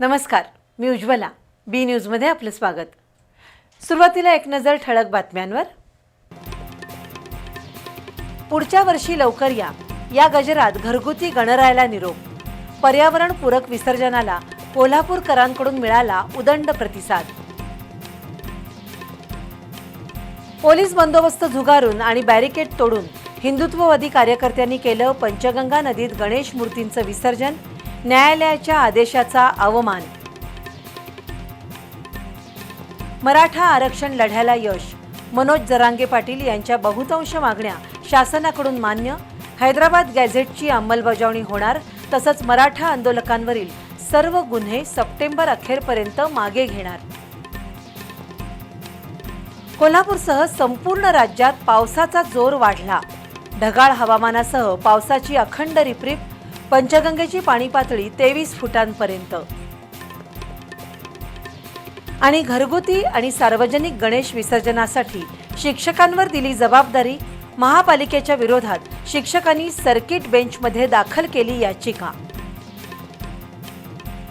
नमस्कार मी उज्ज्वला. बी न्यूजमध्ये आपलं स्वागत. सुरुवातीला एक नजर ठळक बातम्यांवर. पुढच्या वर्षी लवकर या. या गजरात घरगुती गणरायाला निरोप. पर्यावरणपूरक विसर्जनाला कोल्हापूरकरांकडून मिळाला उदंड प्रतिसाद. पोलीस बंदोबस्त झुगारून आणि बॅरिकेड तोडून हिंदुत्ववादी कार्यकर्त्यांनी केलं पंचगंगा नदीत गणेश मूर्तींचं विसर्जन न्यायालयाच्या आदेशाचा अवमान. मराठा आरक्षण लढ्याला यश. मनोज जरांगे पाटील यांच्या बहुतांश मागण्या शासनाकडून मान्य. हैदराबाद गॅझेटची अंमलबजावणी होणार तसंच मराठा आंदोलकांवरील सर्व गुन्हे सप्टेंबर अखेरपर्यंत मागे घेणार. कोल्हापूरसह संपूर्ण राज्यात पावसाचा जोर वाढला. ढगाळ हवामानासह पावसाची अखंड रिपरिप पंचगंगेची पाणी पातळी तेवीस फुटांपर्यंत. आणि घरगुती आणि सार्वजनिक गणेश विसर्जनासाठी शिक्षकांवर दिली जबाबदारी महापालिकेच्या विरोधात शिक्षकांनी सर्किट बेंचमध्ये दाखल केली याचिका.